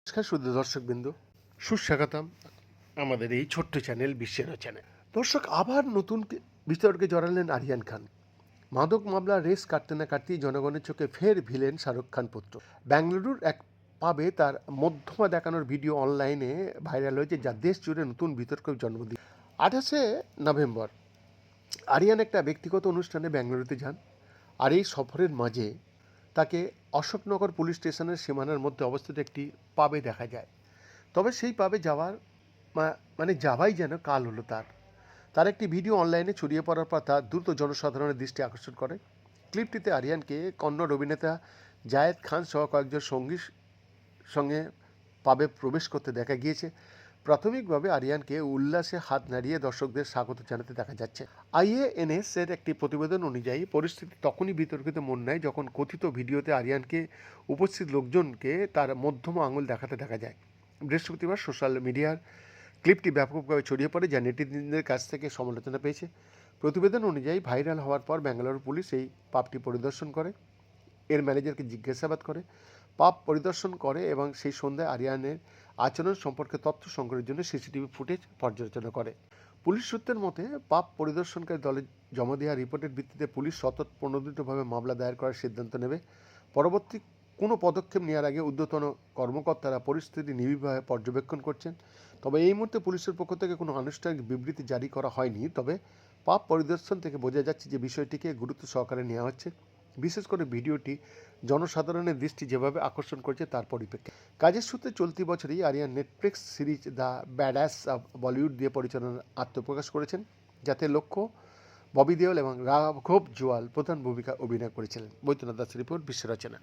নমস্কার শুধু দর্শকবৃন্দ, সুস্বাগতম আমাদের এই ছোট্ট চ্যানেল বিশ্বের চ্যানেল দর্শক, আবার নতুন বিতর্কে জড়ালেন আরিয়ান খান। মাদক মামলা, রেস কাটতে না কাটতেই জনগণের চোখে ফের ভিলেন শাহরুখ খান পুত্র। বেঙ্গালুরুর এক পাবে তার মধ্যমা দেখানোর ভিডিও অনলাইনে ভাইরাল হয়েছে, যা দেশ জুড়ে নতুন বিতর্কের জন্ম দিয়ে আঠাশে নভেম্বর, আরিয়ান একটা ব্যক্তিগত অনুষ্ঠানে বেঙ্গালুরুতে যান। আর এই সফরের মাঝে তাকে অশোকনগর পুলিশ স্টেশনের সীমানার মধ্যে অবস্থিত একটি পাবে দেখা যায়। তবে সেই পাবে যাওয়ার মানে যাওয়াই যেন কাল হলো তার। তার একটি ভিডিও অনলাইনে ছড়িয়ে পড়ার পর তা দ্রুত জনসাধারণের দৃষ্টি আকর্ষণ করে। ক্লিপটিতে আরিয়ানকে কন্নড় অভিনেতা জায়েদ খান সহ কয়েকজন সঙ্গীর সঙ্গে পাবে প্রবেশ করতে দেখা গিয়েছে। প্রাথমিকভাবে আরিয়ানকে উল্লাসে হাত নাড়িয়ে দর্শকদের স্বাগত জানাতে দেখা যাচ্ছে। আইএএনএস এর একটি প্রতিবেদন অনুযায়ী পরিস্থিতি তখনই বিতর্কিত মন নেয় যখন কথিত ভিডিওতে আরিয়ানকে উপস্থিত লোকজনকে তার মধ্যম আঙুল দেখাতে দেখা যায়। বৃহস্পতিবার সোশ্যাল মিডিয়ার ক্লিপটি ব্যাপকভাবে ছড়িয়ে পড়ে যা নেটিজনদের কাছ থেকে সমালোচনা পেয়েছে। প্রতিবেদন অনুযায়ী ভাইরাল হওয়ার পর ব্যাঙ্গালোর পুলিশ এই পাপটি পরিদর্শন করে। এর ম্যানেজারকে জিজ্ঞাসাবাদ করে। পাপ পরিদর্শন করে এবং সেই সন্ধ্যায় আরিয়ানের আচরণ সম্পর্কে তথ্য সংগ্রহের জন্য সিসিটিভি ফুটেজ পর্যালোচনা করে। পুলিশ সূত্রের মতে, পাপ পরিদর্শনকারী দলের জমা দেওয়া রিপোর্টের ভিত্তিতে পুলিশ সতত প্রণোদিতভাবে মামলা দায়ের করার সিদ্ধান্ত নেবে। পরবর্তী কোনো পদক্ষেপ নেওয়ার আগে ঊর্ধ্বতন কর্মকর্তারা পরিস্থিতি নিবিড়ভাবে পর্যবেক্ষণ করছেন। তবে এই মুহূর্তে পুলিশের পক্ষ থেকে কোনো আনুষ্ঠানিক বিবৃতি জারি করা হয়নি। তবে পাপ পরিদর্শন থেকে বোঝা যাচ্ছে যে বিষয়টিকে গুরুত্ব সহকারে নেওয়া হচ্ছে। বিশেষ করে ভিডিওটি জনসাধারণের দৃষ্টি যেভাবে আকর্ষণ করছে তার পরিপ্রেক্ষিতে। কাজের সূত্রে চলতি বছরই Aryan Netflix series the bads of Bollywood দিয়ে পরিচালনার আত্মপ্রকাশ করেছেন, যাতে লক্ষ্য, ববি দেওল এবং রাঘব জোয়াল প্রধান ভূমিকা অভিনয় করেছিলেন। বৈদ্যনাথ দাস রিপোর্ট বিশ্ব রচনা